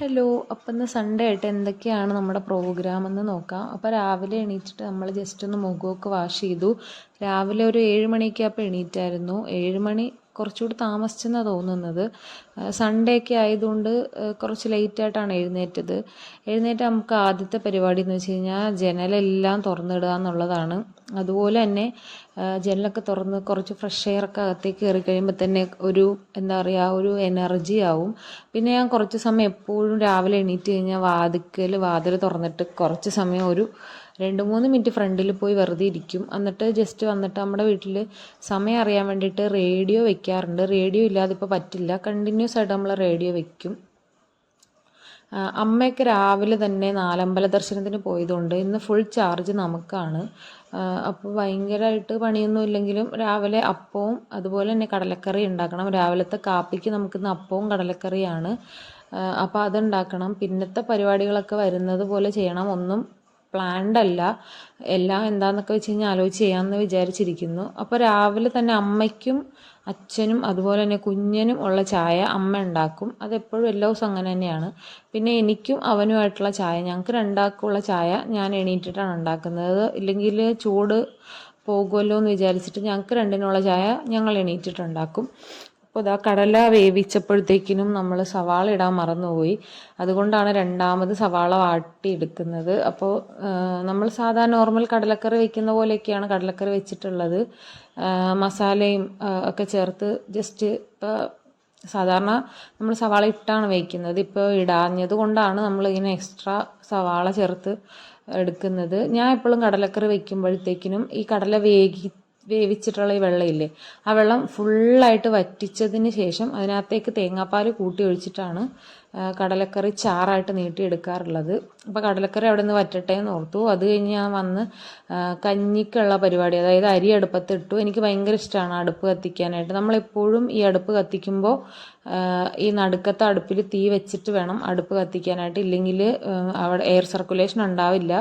Hello അപ്പം ഇന്ന് Sunday ആയിട്ട് എന്തൊക്കെയാണ് നമ്മുടെ പ്രോഗ്രാം എന്ന് നോക്കാം. അപ്പോൾ രാവിലെ എണീറ്റിട്ട് നമ്മൾ ജസ്റ്റ് ഒന്ന് മുഖമൊക്കെ വാഷ് ചെയ്തു. രാവിലെ ഒരു ഏഴ് മണിയൊക്കെ ആയപ്പോൾ എണീറ്റായിരുന്നു. ഏഴ് മണി കുറച്ചുകൂടി താമസിച്ചെന്നാണ് തോന്നുന്നത്. സൺഡേ ഒക്കെ ആയതുകൊണ്ട് കുറച്ച് ലേറ്റായിട്ടാണ് എഴുന്നേറ്റത്. എഴുന്നേറ്റ് നമുക്ക് ആദ്യത്തെ പരിപാടി എന്ന് വെച്ച് കഴിഞ്ഞാൽ ജനലെല്ലാം തുറന്നിടുക എന്നുള്ളതാണ്. അതുപോലെ തന്നെ ജനലൊക്കെ തുറന്ന് കുറച്ച് ഫ്രഷ് എയർ ഒക്കെ അകത്തേക്ക് കയറി കഴിയുമ്പോൾ തന്നെ ഒരു എന്താ പറയുക ഒരു എനർജി ആവും. പിന്നെ ഞാൻ കുറച്ച് സമയം എപ്പോഴും രാവിലെ എണീറ്റ് കഴിഞ്ഞാൽ വാതിക്കൽ വാതിൽ തുറന്നിട്ട് കുറച്ച് സമയം ഒരു രണ്ട് മൂന്ന് മിനിറ്റ് ഫ്രണ്ടിൽ പോയി വെറുതെ ഇരിക്കും. എന്നിട്ട് ജസ്റ്റ് വന്നിട്ട് നമ്മുടെ വീട്ടിൽ സമയം അറിയാൻ വേണ്ടിയിട്ട് റേഡിയോ വെക്കാറുണ്ട്. റേഡിയോ ഇല്ലാതെ ഇപ്പോൾ പറ്റില്ല. കണ്ടിന്യൂസ് ആയിട്ട് നമ്മൾ റേഡിയോ വെക്കും. അമ്മയൊക്കെ രാവിലെ തന്നെ നാലമ്പല ദർശനത്തിന് പോയതുകൊണ്ട് ഇന്ന് ഫുൾ ചാർജ് നമുക്കാണ്. അപ്പോൾ ഭയങ്കരമായിട്ട് പണിയൊന്നും ഇല്ലെങ്കിലും രാവിലെ അപ്പവും അതുപോലെ തന്നെ കടലക്കറി ഉണ്ടാക്കണം. രാവിലത്തെ കാപ്പിക്ക് നമുക്കിന്ന് അപ്പവും കടലക്കറിയാണ്. അപ്പോൾ അതുണ്ടാക്കണം. പിന്നത്തെ പരിപാടികളൊക്കെ വരുന്നത് പോലെ ചെയ്യണം. ഒന്നും പ്ലാൻഡ് അല്ല. എല്ലാം എന്താണെന്നൊക്കെ വെച്ച് കഴിഞ്ഞാൽ ആലോചിച്ച് ചെയ്യാമെന്ന് വിചാരിച്ചിരിക്കുന്നു. അപ്പോൾ രാവിലെ തന്നെ അമ്മയ്ക്കും അച്ഛനും അതുപോലെ തന്നെ കുഞ്ഞിനും ഉള്ള ചായ അമ്മ ഉണ്ടാക്കും. അതെപ്പോഴും എല്ലാ ദിവസവും അങ്ങനെ തന്നെയാണ്. പിന്നെ എനിക്കും അവനുമായിട്ടുള്ള ചായ ഞങ്ങൾക്ക് രണ്ടാൾക്കുള്ള ചായ ഞാൻ എണീറ്റിട്ടാണ് ഉണ്ടാക്കുന്നത്. ഇല്ലെങ്കിൽ ചൂട് പോകുമല്ലോ എന്ന് വിചാരിച്ചിട്ട് ഞങ്ങൾക്ക് രണ്ടിനുള്ള ചായ ഞങ്ങൾ എണീറ്റിട്ടുണ്ടാക്കും അപ്പോൾ ഇതാ കടല വേവിച്ചപ്പോഴത്തേക്കിനും നമ്മൾ സവാള ഇടാൻ മറന്നുപോയി. അതുകൊണ്ടാണ് രണ്ടാമത് സവാള വാട്ടി എടുക്കുന്നത് അപ്പോൾ നമ്മൾ സാധാരണ നോർമൽ കടലക്കറി വെക്കുന്ന പോലെയൊക്കെയാണ് കടലക്കറി വെച്ചിട്ടുള്ളത്. മസാലയും ഒക്കെ ചേർത്ത് ജസ്റ്റ് ഇപ്പോൾ സാധാരണ നമ്മൾ സവാള ഇട്ടാണ് വെക്കുന്നത്. ഇപ്പോൾ ഇടാഞ്ഞത് കൊണ്ടാണ് നമ്മൾ ഇങ്ങനെ എക്സ്ട്രാ സവാള ചേർത്ത് എടുക്കുന്നത്. ഞാൻ എപ്പോഴും കടലക്കറി വയ്ക്കുമ്പോഴത്തേക്കിനും ഈ കടല വേഗി വേവിച്ചിട്ടുള്ള ഈ വെള്ളമില്ലേ ആ വെള്ളം ഫുള്ളായിട്ട് വറ്റിച്ചതിന് ശേഷം അതിനകത്തേക്ക് തേങ്ങാപ്പാൽ കൂട്ടി ഒഴിച്ചിട്ടാണ് കടലക്കറി ചാറായിട്ട് നീട്ടിയെടുക്കാറുള്ളത്. അപ്പോൾ കടലക്കറി അവിടെ നിന്ന് വറ്റട്ടെ എന്ന് ഓർത്തു. അത് കഴിഞ്ഞ് ഞാൻ വന്ന് കഞ്ഞിക്കുള്ള പരിപാടി അതായത് അരി അടുപ്പത്തിട്ടു എനിക്ക് ഭയങ്കര ഇഷ്ടമാണ് അടുപ്പ് കത്തിക്കാനായിട്ട്. നമ്മളെപ്പോഴും ഈ അടുപ്പ് കത്തിക്കുമ്പോൾ ഈ നടുക്കത്തെ അടുപ്പിൽ തീ വെച്ചിട്ട് വേണം അടുപ്പ് കത്തിക്കാനായിട്ട്. ഇല്ലെങ്കിൽ അവിടെ എയർ സർക്കുലേഷൻ ഉണ്ടാവില്ല.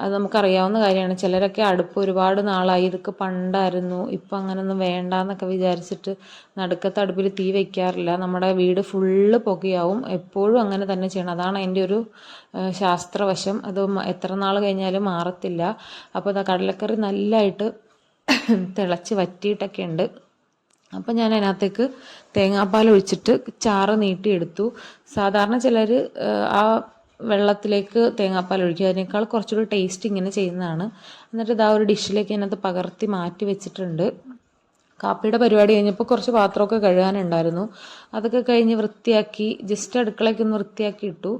അത് നമുക്കറിയാവുന്ന കാര്യമാണ്. ചിലരൊക്കെ അടുപ്പ് ഒരുപാട് നാളായി. ഇതൊക്കെ പണ്ടായിരുന്നു. ഇപ്പം അങ്ങനെയൊന്നും വേണ്ട എന്നൊക്കെ വിചാരിച്ചിട്ട് നടുക്കത്തെ അടുപ്പിൽ തീ വയ്ക്കാറില്ല നമ്മുടെ വീട് ഫുള്ള് പുകയാവും. എപ്പോഴും അങ്ങനെ തന്നെ ചെയ്യണം. അതാണ് എന്റെ ഒരു ശാസ്ത്രവശം. അത് എത്ര നാൾ കഴിഞ്ഞാലും മാറത്തില്ല. അപ്പോൾ അതാ കടലക്കറി നല്ലതായിട്ട് തിളച്ച് വറ്റിയിട്ടൊക്കെ ഉണ്ട്. അപ്പം ഞാൻ അതിനകത്തേക്ക് തേങ്ങാപ്പാൽ ഒഴിച്ചിട്ട് ചാറ് നീട്ടിയെടുത്തു. സാധാരണ ചിലർ ആ വെള്ളത്തിലേക്ക് തേങ്ങാപ്പാൽ ഒഴിക്കുക അതിനേക്കാൾ കുറച്ചുകൂടി ടേസ്റ്റ് ഇങ്ങനെ ചെയ്യുന്നതാണ്. എന്നിട്ട് ഇതാ ഒരു ഡിഷിലേക്ക് അതിനകത്ത് പകർത്തി മാറ്റി വെച്ചിട്ടുണ്ട്. കാപ്പിയുടെ പരിപാടി കഴിഞ്ഞപ്പോൾ കുറച്ച് പാത്രമൊക്കെ കഴുകാനുണ്ടായിരുന്നു. അതൊക്കെ കഴിഞ്ഞ് വൃത്തിയാക്കി ജസ്റ്റ് അടുക്കളയ്ക്ക് ഒന്ന് വൃത്തിയാക്കി ഇട്ടു.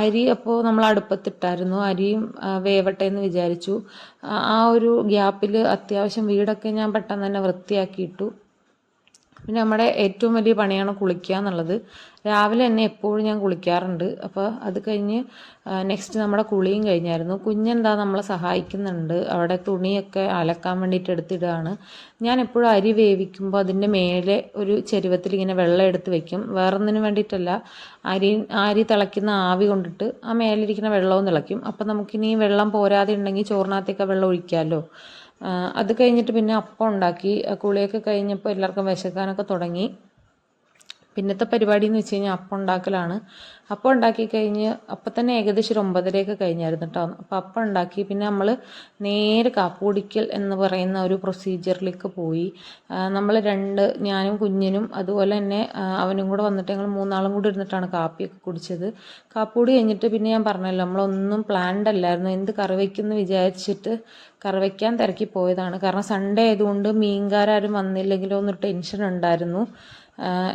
അരി അപ്പോൾ നമ്മൾ അടുപ്പത്തിട്ടായിരുന്നു. അരിയും വേവട്ടെ എന്ന് വിചാരിച്ചു. ആ ഒരു ഗ്യാപ്പിൽ അത്യാവശ്യം വീടൊക്കെ ഞാൻ പെട്ടെന്ന് തന്നെ വൃത്തിയാക്കി ഇട്ടു. പിന്നെ നമ്മുടെ ഏറ്റവും വലിയ പണിയാണ് കുളിക്കുക എന്നുള്ളത്. രാവിലെ തന്നെ എപ്പോഴും ഞാൻ കുളിക്കാറുണ്ട്. അപ്പോൾ അത് കഴിഞ്ഞ് നെക്സ്റ്റ് നമ്മുടെ കുളിയും കഴിഞ്ഞായിരുന്നു. കുഞ്ഞെന്താ നമ്മളെ സഹായിക്കുന്നുണ്ട്? അവിടെ തുണിയൊക്കെ അലക്കാൻ വേണ്ടിയിട്ട് എടുത്തിടുകയാണ്. ഞാൻ എപ്പോഴും അരി വേവിക്കുമ്പോൾ അതിന്റെ മേലെ ഒരു ചെരുവത്തിൽ ഇങ്ങനെ വെള്ളം എടുത്ത് വെക്കും. വേറൊന്നിനു വേണ്ടിയിട്ടല്ല. അരി അരി തിളയ്ക്കുന്ന ആവി കൊണ്ടിട്ട് ആ മേലിരിക്കുന്ന വെള്ളവും തിളയ്ക്കും. അപ്പം നമുക്കിനി വെള്ളം പോരാതെ ഉണ്ടെങ്കിൽ ചോറിനകത്തേക്ക് വെള്ളം ഒഴിക്കാമല്ലോ. അത് കഴിഞ്ഞിട്ട് പിന്നെ അപ്പം ഉണ്ടാക്കി. കുളിയൊക്കെ കഴിഞ്ഞപ്പോൾ എല്ലാവർക്കും വിശക്കാനൊക്കെ തുടങ്ങി. പിന്നത്തെ പരിപാടി എന്ന് വെച്ച് കഴിഞ്ഞാൽ അപ്പം ഉണ്ടാക്കലാണ്. അപ്പം ഉണ്ടാക്കി കഴിഞ്ഞ് അപ്പം തന്നെ ഏകദേശം ഒരു ഒമ്പതരയൊക്കെ കഴിഞ്ഞായിരുന്നു കേട്ടോ അപ്പം അപ്പം ഉണ്ടാക്കി പിന്നെ നമ്മൾ നേരെ കാപ്പുടിക്കൽ എന്ന് പറയുന്ന ഒരു പ്രൊസീജിയറിലേക്ക് പോയി. നമ്മൾ രണ്ട് ഞാനും കുഞ്ഞിനും അതുപോലെ തന്നെ അവനും കൂടെ വന്നിട്ട് ഞങ്ങൾ മൂന്നാളും കൂടി ഇരുന്നിട്ടാണ് കാപ്പിയൊക്കെ കുടിച്ചത്. കാപ്പുടി കഴിഞ്ഞിട്ട് പിന്നെ ഞാൻ പറഞ്ഞല്ലോ നമ്മളൊന്നും പ്ലാൻഡ് അല്ലായിരുന്നു. എന്ത് കറി വയ്ക്കുമെന്ന് വിചാരിച്ചിട്ട് കറി വയ്ക്കാൻ തിരക്കി പോയതാണ് കാരണം സൺഡേ ആയതുകൊണ്ട് മീൻകാരും വന്നില്ലെങ്കിലോ എന്നൊരു ടെൻഷൻ ഉണ്ടായിരുന്നു.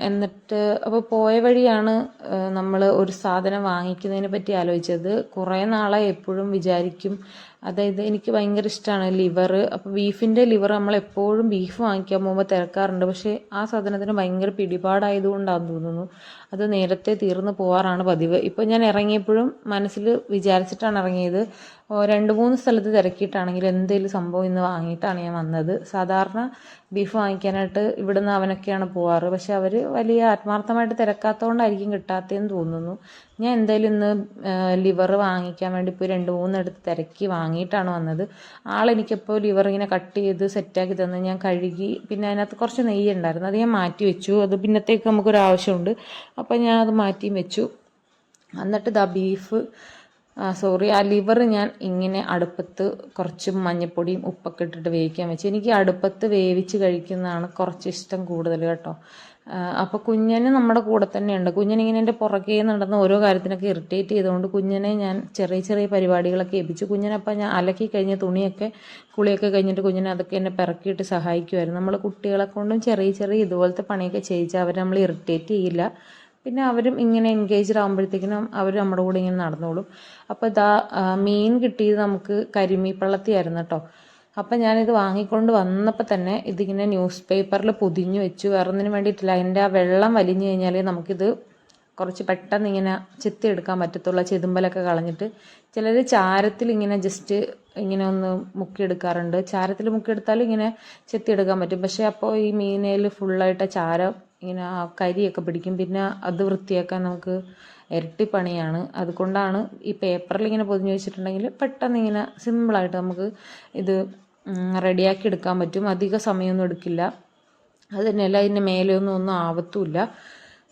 എന്നിട്ട് അപ്പോൾ പോയ വഴിയാണ് നമ്മൾ ഒരു സാധനം വാങ്ങിക്കുന്നതിനെ പറ്റി ആലോചിച്ചത്. കുറേ നാളായി എപ്പോഴും വിചാരിക്കും. അതായത് എനിക്ക് ഭയങ്കര ഇഷ്ടമാണ് ലിവർ അപ്പോൾ ബീഫിന്റെ ലിവർ നമ്മൾ എപ്പോഴും ബീഫ് വാങ്ങിക്കാൻ പോകുമ്പോൾ തിരക്കാറുണ്ട്. പക്ഷേ ആ സാധനത്തിന് ഭയങ്കര പിടിപാടായതുകൊണ്ടാണെന്ന് തോന്നുന്നു. അത് നേരത്തെ തീർന്നു പോവാറാണ് പതിവ്. ഇപ്പോൾ ഞാൻ ഇറങ്ങിയപ്പോഴും മനസ്സിൽ വിചാരിച്ചിട്ടാണ് ഇറങ്ങിയത്. രണ്ട് മൂന്ന് സ്ഥലത്ത് തിരക്കിയിട്ടാണെങ്കിൽ എന്തെങ്കിലും സംഭവം ഇന്ന് വാങ്ങിയിട്ടാണ് ഞാൻ വന്നത്. സാധാരണ ബീഫ് വാങ്ങിക്കാനായിട്ട് ഇവിടുന്ന് അവനൊക്കെയാണ് പോവാറ്. പക്ഷെ അവർ വലിയ ആത്മാർത്ഥമായിട്ട് തിരക്കാത്തതുകൊണ്ടായിരിക്കും കിട്ടാത്തതെന്ന് തോന്നുന്നു. ഞാൻ എന്തായാലും ഇന്ന് ലിവർ വാങ്ങിക്കാൻ വേണ്ടി ഇപ്പോൾ രണ്ട് മൂന്നെടുത്ത് തിരക്കി വാങ്ങിയിട്ടാണ് വന്നത്. ആളെനിക്കിപ്പോൾ ലിവർ ഇങ്ങനെ കട്ട് ചെയ്ത് സെറ്റാക്കി തന്ന് ഞാൻ കഴുകി പിന്നെ അതിനകത്ത് കുറച്ച് നെയ്യ് ഉണ്ടായിരുന്നു. അത് ഞാൻ മാറ്റി വെച്ചു. അത് പിന്നത്തേക്ക് നമുക്കൊരു ആവശ്യമുണ്ട് അപ്പോൾ ഞാൻ അത് മാറ്റിയും വെച്ചു. എന്നിട്ട് ദാ ബീഫ് സോറി ആ ലിവർ ഞാൻ ഇങ്ങനെ അടുപ്പത്ത് കുറച്ച് മഞ്ഞപ്പൊടിയും ഉപ്പൊക്കെ ഇട്ടിട്ട് വേവിക്കാൻ വെച്ചു. എനിക്ക് അടുപ്പത്ത് വേവിച്ച് കഴിക്കുന്നതാണ് കുറച്ച് ഇഷ്ടം കൂടുതൽ കേട്ടോ. അപ്പോൾ കുഞ്ഞന് നമ്മുടെ കൂടെ തന്നെയുണ്ട് കുഞ്ഞനിങ്ങനെ എന്റെ പുറകെ നടന്ന് ഓരോ കാര്യത്തിനൊക്കെ ഇറിറ്റേറ്റ് ചെയ്തുകൊണ്ട് കുഞ്ഞനെ ഞാൻ ചെറിയ ചെറിയ പരിപാടികളൊക്കെ ഏൽപ്പിച്ചു. കുഞ്ഞനപ്പം ഞാൻ അലക്കി കഴിഞ്ഞ തുണിയൊക്കെ കുളിയൊക്കെ കഴിഞ്ഞിട്ട് കുഞ്ഞിനെ അതൊക്കെ എന്നെ പിറക്കിയിട്ട് സഹായിക്കുമായിരുന്നു നമ്മൾ കുട്ടികളെ കൊണ്ടും ചെറിയ ചെറിയ ഇതുപോലത്തെ പണിയൊക്കെ ചെയ്യിച്ചാൽ അവർ നമ്മൾ ഇറിറ്റേറ്റ് ചെയ്യില്ല. പിന്നെ അവരും ഇങ്ങനെ എൻഗേജ്ഡ് ആകുമ്പോഴത്തേക്കിനും അവർ നമ്മുടെ കൂടെ ഇങ്ങനെ നടന്നോളും. അപ്പോൾ ഇതാ മീൻ കിട്ടിയത് നമുക്ക് കരിമീൻ കരിമീപ്പള്ളത്തിയായിരുന്നു കേട്ടോ അപ്പം ഞാനിത് വാങ്ങിക്കൊണ്ട് വന്നപ്പോൾ തന്നെ ഇതിങ്ങനെ ന്യൂസ് പേപ്പറിൽ പൊതിഞ്ഞു വെച്ചു. വേറൊന്നിനും വേണ്ടിയിട്ടില്ല. അതിന്റെ ആ വെള്ളം വലിഞ്ഞു കഴിഞ്ഞാൽ നമുക്കിത് കുറച്ച് പെട്ടെന്ന് ഇങ്ങനെ ചെത്തി എടുക്കാൻ പറ്റത്തുള്ള. ചെതുമ്പലൊക്കെ കളഞ്ഞിട്ട്. ചിലർ ചാരത്തിൽ ഇങ്ങനെ ജസ്റ്റ് ഇങ്ങനെ ഒന്ന് മുക്കിയെടുക്കാറുണ്ട് ചാരത്തിൽ മുക്കിയെടുത്താലും ഇങ്ങനെ ചെത്തി എടുക്കാൻ പറ്റും. പക്ഷേ അപ്പോൾ ഈ മീനയിൽ ഫുള്ളായിട്ട് ചാരം ഇങ്ങനെ ആ കരിയൊക്കെ പിടിക്കും. പിന്നെ അത് വൃത്തിയാക്കാൻ നമുക്ക് ഇരട്ടി പണിയാണ്. അതുകൊണ്ടാണ് ഈ പേപ്പറിൽ ഇങ്ങനെ പൊതിഞ്ഞ് വെച്ചിട്ടുണ്ടെങ്കിൽ പെട്ടെന്ന് ഇങ്ങനെ സിമ്പിളായിട്ട് നമുക്ക് ഇത് റെഡിയാക്കി എടുക്കാൻ പറ്റും. അധിക സമയമൊന്നും എടുക്കില്ല. അത് തന്നെയല്ല അതിന്റെ മേലെയൊന്നും ഒന്നും ആവത്തുമില്ല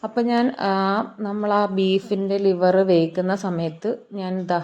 അപ്പം ഞാൻ നമ്മൾ ആ ബീഫിന്റെ ലിവർ വേവിക്കുന്ന സമയത്ത് ഞാൻ എന്താ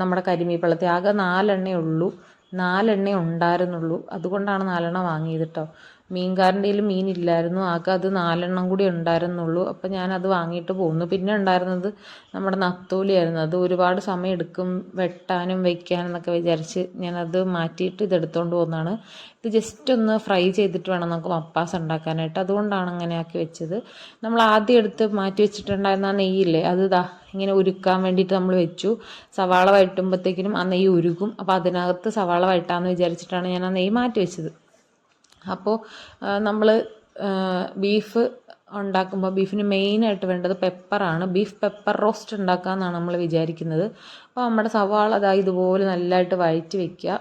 നമ്മുടെ കരിമീപ്പള്ളത്തി ആകെ നാലെണ്ണേ ഉള്ളൂ. നാലെണ്ണേ ഉണ്ടായിരുന്നുള്ളൂ. അതുകൊണ്ടാണ് നാലെണ്ണം വാങ്ങിയത് കേട്ടോ മീൻകാരന്റെ മീനില്ലായിരുന്നു. ആകെ അത് നാലെണ്ണം കൂടി ഉണ്ടായിരുന്നുള്ളൂ. അപ്പം ഞാനത് വാങ്ങിയിട്ട് പോന്നു. പിന്നെ ഉണ്ടായിരുന്നത് നമ്മുടെ നത്തോലിയായിരുന്നു. അത് ഒരുപാട് സമയം എടുക്കും വെട്ടാനും വയ്ക്കാനും എന്നൊക്കെ വിചാരിച്ച് ഞാനത് മാറ്റിയിട്ട് ഇതെടുത്തുകൊണ്ട് പോകുന്നതാണ് ഇത് ജസ്റ്റ് ഒന്ന് ഫ്രൈ ചെയ്തിട്ട് വേണം നമുക്ക് മപ്പാസ് ഉണ്ടാക്കാനായിട്ട്. അതുകൊണ്ടാണ് അങ്ങനെ ആക്കി വെച്ചത്. നമ്മൾ ആദ്യം എടുത്ത് മാറ്റി വെച്ചിട്ടുണ്ടായിരുന്ന ആ നെയ്യില്ലേ അത് ഇതാ ഇങ്ങനെ ഉരുക്കാൻ വേണ്ടിയിട്ട് നമ്മൾ വെച്ചു. സവാള വഴറ്റുമ്പോഴത്തേക്കിനും ആ നെയ്യ് ഉരുകും. അപ്പോൾ അതിനകത്ത് സവാള വഴട്ടാമെന്ന് വിചാരിച്ചിട്ടാണ് ഞാൻ ആ നെയ്യ് മാറ്റി വെച്ചത്. അപ്പോൾ നമ്മൾ ബീഫ് ഉണ്ടാക്കുമ്പോൾ ബീഫിന് മെയിനായിട്ട് വേണ്ടത് പെപ്പറാണ് ബീഫ് പെപ്പർ റോസ്റ്റ് ഉണ്ടാക്കാമെന്നാണ് നമ്മൾ വിചാരിക്കുന്നത്. അപ്പോൾ നമ്മുടെ സവാള അതാ ഇതുപോലെ നല്ലതായിട്ട് വഴറ്റി വെക്കുക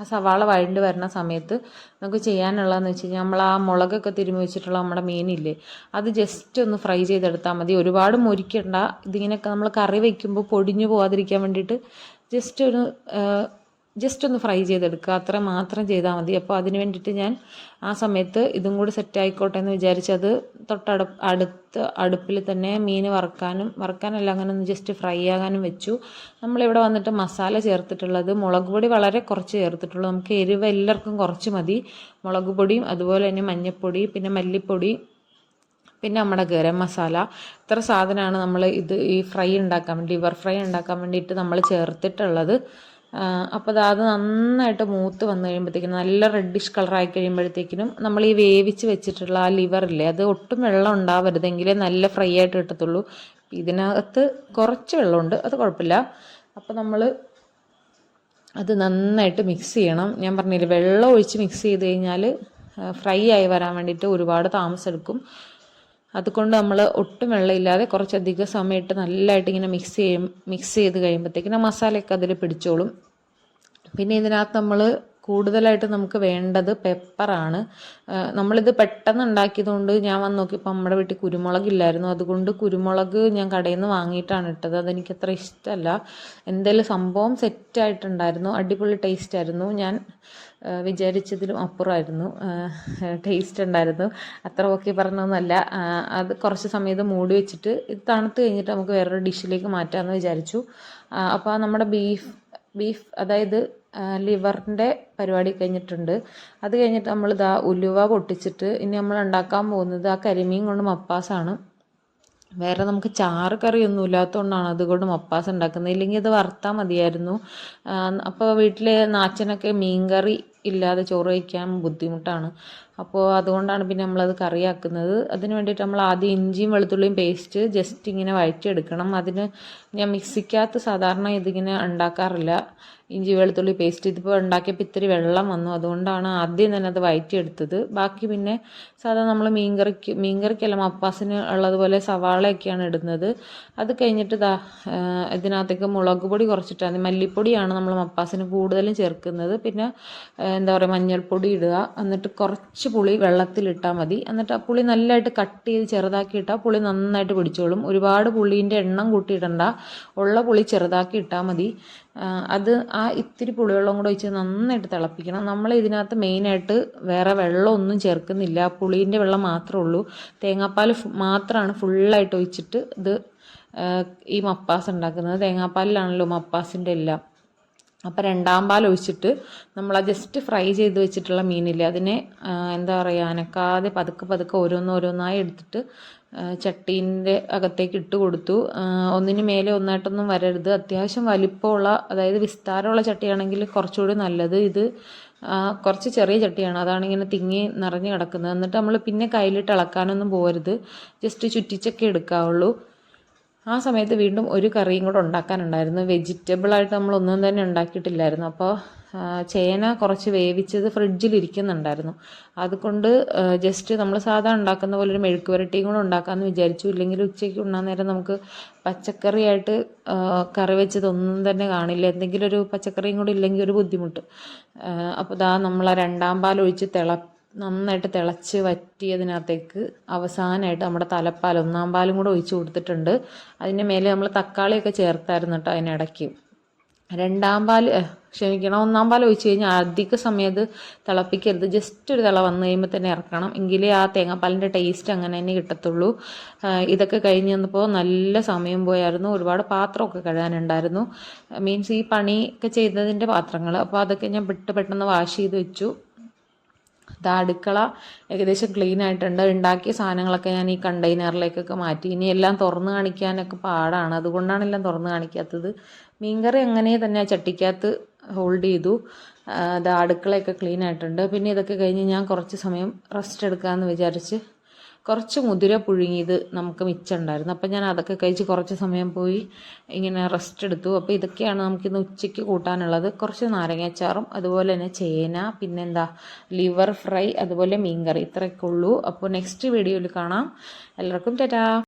ആ സവാള വഴണ്ട് വരുന്ന സമയത്ത് നമുക്ക് ചെയ്യാനുള്ളതെന്ന് വെച്ച് കഴിഞ്ഞാൽ നമ്മൾ ആ മുളകൊക്കെ തിരുമ്മി വെച്ചിട്ടുള്ള നമ്മുടെ മീനില്ലേ അത് ജസ്റ്റ് ഒന്ന് ഫ്രൈ ചെയ്തെടുത്താൽ മതി. ഒരുപാട് മുരിക്കണ്ട. ഇതിങ്ങനെയൊക്കെ നമ്മൾ കറി വയ്ക്കുമ്പോൾ പൊടിഞ്ഞു പോകാതിരിക്കാൻ വേണ്ടിയിട്ട് ജസ്റ്റ് ഒരു ജസ്റ്റ് ഒന്ന് ഫ്രൈ ചെയ്തെടുക്കുക. അത്ര മാത്രം ചെയ്താൽ മതി. അപ്പോൾ അതിന് വേണ്ടിയിട്ട് ഞാൻ ആ സമയത്ത് ഇതും കൂടി സെറ്റ് ആയിക്കോട്ടെ എന്ന് വിചാരിച്ച് അത് തൊട്ടടു അടുത്ത് അടുപ്പിൽ തന്നെ മീൻ വറക്കാനും വറക്കാനല്ല അങ്ങനെ ഒന്ന് ജസ്റ്റ് ഫ്രൈ ആകാനും വെച്ചു. നമ്മളിവിടെ വന്നിട്ട് മസാല ചേർത്തിട്ടുള്ളത് മുളക് പൊടി വളരെ കുറച്ച് ചേർത്തിട്ടുള്ളൂ. നമുക്ക് എരിവ് എല്ലാവർക്കും കുറച്ച് മതി. മുളക് പൊടിയും അതുപോലെ തന്നെ മഞ്ഞൾപ്പൊടി പിന്നെ മല്ലിപ്പൊടി പിന്നെ നമ്മുടെ ഗരം മസാല. ഇത്ര സാധനമാണ് നമ്മൾ ഇത് ഈ ഫ്രൈ ഉണ്ടാക്കാൻ വേണ്ടി ലിവർ ഫ്രൈ ഉണ്ടാക്കാൻ വേണ്ടിയിട്ട് നമ്മൾ ചേർത്തിട്ടുള്ളത്. അപ്പോൾ അത് നന്നായിട്ട് മൂത്ത് വന്നു കഴിയുമ്പോഴത്തേക്കും നല്ല റെഡിഷ് കളറായി കഴിയുമ്പോഴത്തേക്കിനും നമ്മൾ ഈ വേവിച്ച് വെച്ചിട്ടുള്ള ആ ലിവറില്ലേ അത് ഒട്ടും വെള്ളം ഉണ്ടാവരുതെങ്കിലേ നല്ല ഫ്രൈ ആയിട്ട് കിട്ടത്തുള്ളൂ. ഇതിനകത്ത് കുറച്ച് വെള്ളമുണ്ട് അത് കുഴപ്പമില്ല. അപ്പോൾ നമ്മൾ അത് നന്നായിട്ട് മിക്സ് ചെയ്യണം. ഞാൻ പറഞ്ഞില്ലേ വെള്ളം ഒഴിച്ച് മിക്സ് ചെയ്ത് കഴിഞ്ഞാൽ ഫ്രൈ ആയി വരാൻ വേണ്ടിയിട്ട് ഒരുപാട് താമസം എടുക്കും. അതുകൊണ്ട് നമ്മൾ ഒട്ടും വെള്ളമില്ലാതെ കുറച്ചധികം സമയത്ത് നല്ലതായിട്ട് ഇങ്ങനെ മിക്സ് ചെയ്യും മിക്സ് ചെയ്ത് കഴിയുമ്പോഴത്തേക്കിനും മസാലയൊക്കെ അതിൽ പിടിച്ചോളും. പിന്നെ ഇതിനകത്ത് നമ്മൾ കൂടുതലായിട്ട് നമുക്ക് വേണ്ടത് പെപ്പറാണ് നമ്മളിത് പെട്ടെന്ന് ഉണ്ടാക്കിയതുകൊണ്ട് ഞാൻ വന്ന് നോക്കിയപ്പോൾ നമ്മുടെ വീട്ടിൽ കുരുമുളക് ഇല്ലായിരുന്നു. അതുകൊണ്ട് കുരുമുളക് ഞാൻ കടയിൽ നിന്ന് വാങ്ങിയിട്ടാണ് ഇട്ടത്. അതെനിക്ക് അത്ര ഇഷ്ടമല്ല എന്തായാലും സംഭവം സെറ്റായിട്ടുണ്ടായിരുന്നു അടിപൊളി ടേസ്റ്റ് ആയിരുന്നു. ഞാൻ വിചാരിച്ചതിലും അപ്പുറമായിരുന്നു ടേസ്റ്റ് ഉണ്ടായിരുന്നു. അത്ര ഓക്കെ പറഞ്ഞൊന്നുമല്ല അത് കുറച്ച് സമയത്ത് മൂടി വെച്ചിട്ട് ഇത് തണുത്ത് കഴിഞ്ഞിട്ട് നമുക്ക് വേറൊരു ഡിഷിലേക്ക് മാറ്റാമെന്ന് വിചാരിച്ചു. അപ്പോൾ നമ്മുടെ ബീഫ് ബീഫ് അതായത് ലിവറിന്റെ പരിപാടി കഴിഞ്ഞിട്ടുണ്ട്. അത് കഴിഞ്ഞിട്ട് നമ്മൾ ഇതാ ഉലുവ പൊട്ടിച്ചിട്ട് ഇനി നമ്മൾ ഉണ്ടാക്കാൻ പോകുന്നത് ആ കരിമീൻ കൊണ്ട് മപ്പാസാണ്. വേറെ നമുക്ക് ചാറ് കറിയൊന്നും ഇല്ലാത്തതുകൊണ്ടാണ് അതുകൊണ്ട് മപ്പാസ് ഉണ്ടാക്കുന്നത്. ഇല്ലെങ്കിൽ അത് വറുത്താൽ മതിയായിരുന്നു. അപ്പോൾ വീട്ടിൽ നാച്ചനൊക്കെ മീൻ കറി ഇല്ലാതെ ചോറ് കഴിക്കാൻ ബുദ്ധിമുട്ടാണ്. അപ്പോൾ അതുകൊണ്ടാണ് പിന്നെ നമ്മളത് കറിയാക്കുന്നത്. അതിന് വേണ്ടിയിട്ട് നമ്മൾ ആദ്യം ഇഞ്ചിയും വെളുത്തുള്ളിയും പേസ്റ്റ് ജസ്റ്റ് ഇങ്ങനെ വഴറ്റിയെടുക്കണം. അതിന് ഞാൻ മിക്സിക്കകത്ത് സാധാരണ ഇതിങ്ങനെ ഉണ്ടാക്കാറില്ല. ഇഞ്ചി വെളുത്തുള്ളി പേസ്റ്റ് ഇതിപ്പോൾ ഉണ്ടാക്കിയപ്പോൾ ഇത്തിരി വെള്ളം വന്നു. അതുകൊണ്ടാണ് ആദ്യം തന്നെ അത് വയറ്റിയെടുത്തത് ബാക്കി പിന്നെ സാധാരണ നമ്മൾ മീൻകറിക്ക് മീൻകറിക്കല്ല മപ്പാസിന് ഉള്ളതുപോലെ സവാളയൊക്കെയാണ് ഇടുന്നത്. അത് കഴിഞ്ഞിട്ട് ദാ ഇതിനകത്തേക്ക് മുളക് പൊടി കുറച്ചിട്ടാണ് മല്ലിപ്പൊടിയാണ് നമ്മൾ മപ്പാസിന് കൂടുതലും ചേർക്കുന്നത്. പിന്നെ എന്താ പറയുക മഞ്ഞൾപ്പൊടി ഇടുക. എന്നിട്ട് കുറച്ച് പുളി വെള്ളത്തിലിട്ടാൽ മതി. എന്നിട്ട് ആ പുളി നല്ലതായിട്ട് കട്ട് ചെയ്ത് ചെറുതാക്കി ഇട്ടാൽ പുളി നന്നായിട്ട് പിടിച്ചോളും. ഒരുപാട് പുളീന്റെ എണ്ണം കൂട്ടിയിടണ്ട. ഉള്ള പുളി ചെറുതാക്കി ഇട്ടാൽ മതി. അത് ആ ഇത്തിരി പുളിവെള്ളം കൂടെ ഒഴിച്ച് നന്നായിട്ട് തിളപ്പിക്കണം. നമ്മൾ ഇതിനകത്ത് മെയിനായിട്ട് വേറെ വെള്ളമൊന്നും ചേർക്കുന്നില്ല. പുളീന്റെ വെള്ളം മാത്രമേ ഉള്ളൂ. തേങ്ങാപ്പാൽ മാത്രമാണ് ഫുള്ളായിട്ട് ഒഴിച്ചിട്ട് ഇത് ഈ മപ്പാസ് ഉണ്ടാക്കുന്നത്. തേങ്ങാപ്പാലിലാണല്ലോ മപ്പാസിന്റെ എല്ലാം. അപ്പോൾ രണ്ടാം പാൽ ഒഴിച്ചിട്ട് നമ്മൾ ആ ജസ്റ്റ് ഫ്രൈ ചെയ്ത് വെച്ചിട്ടുള്ള മീനില്ലേ അതിനെ എന്താ പറയുക അനക്കാതെ പതുക്കെ പതുക്കെ ഓരോന്നോരോന്നായി എടുത്തിട്ട് ചട്ടീന്റെ അകത്തേക്ക് ഇട്ട് കൊടുത്തു. ഒന്നിന് മേലെ ഒന്നായിട്ടൊന്നും വരരുത്. അത്യാവശ്യം വലിപ്പമുള്ള അതായത് വിസ്താരമുള്ള ചട്ടിയാണെങ്കിൽ കുറച്ചുകൂടി നല്ലത്. ഇത് കുറച്ച് ചെറിയ ചട്ടിയാണ്. അതാണ് ഇങ്ങനെ തിങ്ങി നിറഞ്ഞ് കിടക്കുന്നത്. എന്നിട്ട് നമ്മൾ പിന്നെ കയ്യിലിട്ട് ഇളക്കാനൊന്നും പോകരുത് ജസ്റ്റ് ചുറ്റിച്ചൊക്കെ എടുക്കാവുള്ളൂ. ആ സമയത്ത് വീണ്ടും ഒരു കറിയും കൂടെ ഉണ്ടാക്കാനുണ്ടായിരുന്നു. വെജിറ്റബിളായിട്ട് നമ്മൾ ഒന്നും തന്നെ ഉണ്ടാക്കിയിട്ടില്ലായിരുന്നു. അപ്പോൾ ചേന കുറച്ച് വേവിച്ചത് ഫ്രിഡ്ജിൽ ഇരിക്കുന്നുണ്ടായിരുന്നു. അതുകൊണ്ട് ജസ്റ്റ് നമ്മൾ സാധാ ഉണ്ടാക്കുന്ന പോലെ ഒരു മെഴുക്ക് വരട്ടിയും കൂടെ ഉണ്ടാക്കാമെന്ന് വിചാരിച്ചു. ഇല്ലെങ്കിൽ ഉച്ചയ്ക്ക് ഉണ്ണാൻ നേരം നമുക്ക് പച്ചക്കറിയായിട്ട് കറി വെച്ചതൊന്നും തന്നെ കാണില്ല. എന്തെങ്കിലും ഒരു പച്ചക്കറിയും കൂടെ ഇല്ലെങ്കിൽ ഒരു ബുദ്ധിമുട്ട്. അപ്പോൾ ദാ നമ്മൾ ആ രണ്ടാം പാൽ ഒഴിച്ച് തിള നന്നായിട്ട് തിളച്ച് വറ്റിയതിനകത്തേക്ക് അവസാനമായിട്ട് നമ്മുടെ തലപ്പാൽ ഒന്നാം പാലും കൂടെ ഒഴിച്ച് കൊടുത്തിട്ടുണ്ട്. അതിന്റെ മേലെ നമ്മൾ തക്കാളിയൊക്കെ ചേർത്തായിരുന്നു കേട്ടോ അതിനിടയ്ക്ക് രണ്ടാം പാൽ ക്ഷമിക്കണം ഒന്നാം പാൽ ഒഴിച്ച് കഴിഞ്ഞാൽ അധിക സമയത്ത് തിളപ്പിക്കരുത്. ജസ്റ്റ് ഒരു തിള വന്നു കഴിയുമ്പോൾ തന്നെ ഇറക്കണം. എങ്കിലേ ആ തേങ്ങാപ്പാലിന്റെ ടേസ്റ്റ് അങ്ങനെ തന്നെ കിട്ടത്തുള്ളൂ. ഇതൊക്കെ കഴിഞ്ഞ് വന്നപ്പോൾ നല്ല സമയം പോയായിരുന്നു. ഒരുപാട് പാത്രമൊക്കെ കഴുകാനുണ്ടായിരുന്നു. മീൻസ് ഈ പണിയൊക്കെ ചെയ്തതിന്റെ പാത്രങ്ങൾ അപ്പോൾ അതൊക്കെ ഞാൻ പെട്ട് പെട്ടെന്ന് വാഷ് ചെയ്ത് വെച്ചു. ദാ അടുക്കള ഏകദേശം ക്ലീൻ ആയിട്ടുണ്ട്. ഉണ്ടാക്കിയ സാധനങ്ങളൊക്കെ ഞാൻ ഈ കണ്ടെയ്നറിലേക്കൊക്കെ മാറ്റി. ഇനി എല്ലാം തുറന്ന് കാണിക്കാനൊക്കെ പാടാണ്. അതുകൊണ്ടാണ് എല്ലാം തുറന്ന് കാണിക്കാത്തത്. മീൻകറി അങ്ങനെ തന്നെ ചട്ടിക്കകത്ത് ഹോൾഡ് ചെയ്തു. അത് അടുക്കളയൊക്കെ ക്ലീൻ ആയിട്ടുണ്ട്. പിന്നെ ഇതൊക്കെ കഴിഞ്ഞ് ഞാൻ കുറച്ച് സമയം റെസ്റ്റ് എടുക്കാമെന്ന് വിചാരിച്ച് കുറച്ച് മുതിര പുഴുങ്ങിയത് നമുക്ക് മിച്ചമുണ്ടായിരുന്നു. അപ്പം ഞാൻ അതൊക്കെ കഴിച്ച് കുറച്ച് സമയം പോയി ഇങ്ങനെ റെസ്റ്റ് എടുത്തു. അപ്പോൾ ഇതൊക്കെയാണ് നമുക്കിന്ന് ഉച്ചയ്ക്ക് കൂട്ടാനുള്ളത്. കുറച്ച് നാരങ്ങാച്ചാറും അതുപോലെ തന്നെ ചേന പിന്നെന്താ ലിവർ ഫ്രൈ അതുപോലെ മീൻകറി. ഇത്രയൊക്കെ ഉള്ളൂ. അപ്പോൾ നെക്സ്റ്റ് വീഡിയോയിൽ കാണാം. എല്ലാവർക്കും ടാറ്റാ